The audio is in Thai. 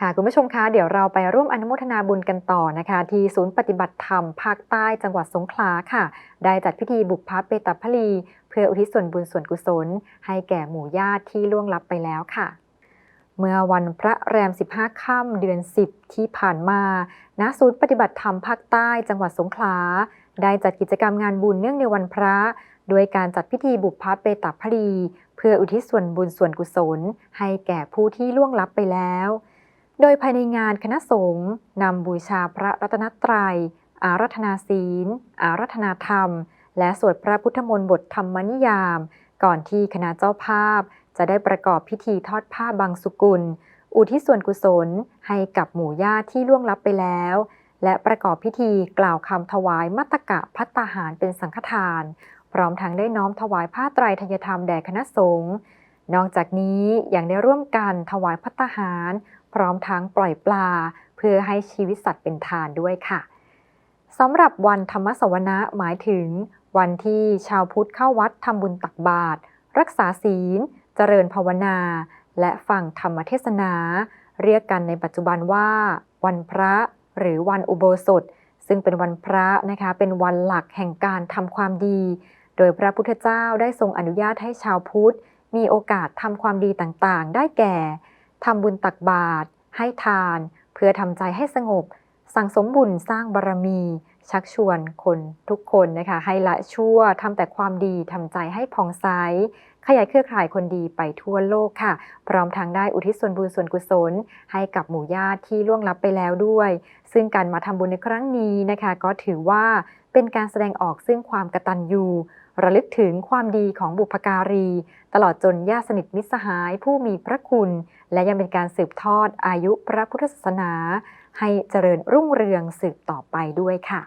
ค่ะคุณผู้ชมคะเดี๋ยวเราไปร่วมอนุโมทนาบุญกันต่อนะคะ ที่ศูนย์ปฏิบัติธรรมภาคใต้จังหวัดสงขลาค่ะ ได้จัดพิธีบุพพเปตพลี เพื่ออุทิศส่วนบุญส่วนกุศล ให้แก่หมู่ญาติที่ล่วงลับไปแล้วค่ะ เมื่อวันพระแรม 15 ค่ำเดือน 10 ที่ผ่านมาณศูนย์ปฏิบัติธรรมภาคใต้จังหวัดสงขลาได้จัดกิจกรรมงานบุญเนื่องในวันพระ โดยการจัดพิธีบุพพเปตพลี เพื่ออุทิศส่วนบุญส่วนกุศล ให้แก่ผู้ที่ล่วงลับไปแล้ว โดยภายในงานคณะสงฆ์นำบูชาพระรัตนตรัย อารัธนาศีล อารัธนาธรรม และสวดพระพุทธมนต์บทธรรมนิยาม ก่อนที่คณะเจ้าภาพ จะได้ประกอบพิธีทอดผ้าบางสุกุล อุทิศส่วนกุศลให้กับหมู่ญาติที่ล่วงลับไปแล้ว และประกอบพิธีกล่าวคำถวายมัตตกะพัตตาหารเป็นสังฆทาน พร้อมทั้งได้น้อมถวายผ้าไตรทยธรรมแด่คณะสงฆ์ นอกจากนี้ยังได้ร่วมกันถวายพัตตาหาร พร้อมทั้งปล่อยปลา เพื่อให้ชีวิตสัตว์เป็นทานด้วยค่ะสำหรับวันธรรมสวนะหมายถึง วันที่ชาวพุทธเข้าวัดทำบุญตักบาตรรักษาศีล เจริญภาวนา และฟังธรรมเทศนา เรียกกันในปัจจุบันว่า วันพระหรือวันอุโบสถ ซึ่งเป็นวันพระนะคะเป็นวันหลักแห่งการทำความดี โดยพระพุทธเจ้าได้ทรงอนุญาตให้ชาวพุทธ มีโอกาสทำความดีต่างๆ ได้แก่ทำบุญตักบาตรให้ทาน เพื่อทำใจให้สงบ สั่งสมบุญสร้างบารมี ชักชวนคนทุกคนนะคะให้ละชั่วทำแต่ความดีทำใจให้ผ่องใสขยายเครือข่ายคนดีไปทั่วโลกค่ะ พร้อมทางได้อุทิศส่วนบุญส่วนกุศล ให้กับหมู่ญาติที่ล่วงลับไปแล้วด้วย ซึ่งการมาทำบุญในครั้งนี้นะคะ ก็ถือว่าเป็นการแสดงออกซึ่งความกตัญญู ระลึกถึงความดีของบุพการี ตลอดจนญาติสนิทมิตรสหายผู้มีพระคุณ และยังเป็นการสืบทอดอายุพระพุทธศาสนา ให้เจริญรุ่งเรืองสืบต่อไปด้วยค่ะ